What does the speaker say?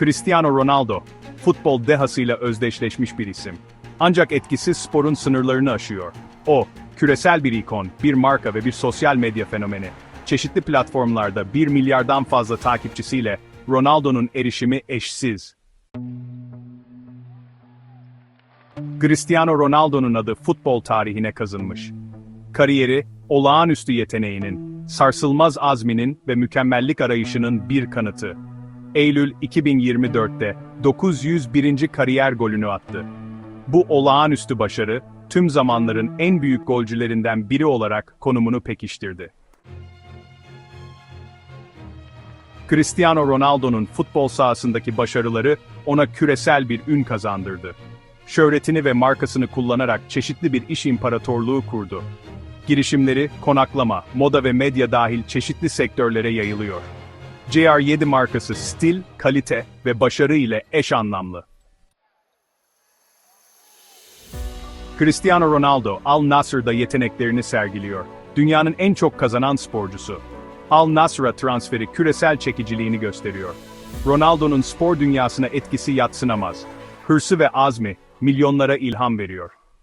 Cristiano Ronaldo, futbol dehasıyla özdeşleşmiş bir isim. Ancak etkisi sporun sınırlarını aşıyor. O, küresel bir ikon, bir marka ve bir sosyal medya fenomeni. Çeşitli platformlarda 1 milyardan fazla takipçisiyle Ronaldo'nun erişimi eşsiz. Cristiano Ronaldo'nun adı futbol tarihine kazınmış. Kariyeri, olağanüstü yeteneğinin, sarsılmaz azminin ve mükemmellik arayışının bir kanıtı. Eylül 2024'te 901. kariyer golünü attı. Bu olağanüstü başarı, tüm zamanların en büyük golcülerinden biri olarak konumunu pekiştirdi. Cristiano Ronaldo'nun futbol sahasındaki başarıları ona küresel bir ün kazandırdı. Şöhretini ve markasını kullanarak çeşitli bir iş imparatorluğu kurdu. Girişimleri, konaklama, moda ve medya dahil çeşitli sektörlere yayılıyor. CR7 markası stil, kalite ve başarı ile eş anlamlı. Cristiano Ronaldo, Al Nassr'da yeteneklerini sergiliyor. Dünyanın en çok kazanan sporcusu. Al Nassr'a transferi küresel çekiciliğini gösteriyor. Ronaldo'nun spor dünyasına etkisi yatsınamaz. Hırsı ve azmi, milyonlara ilham veriyor.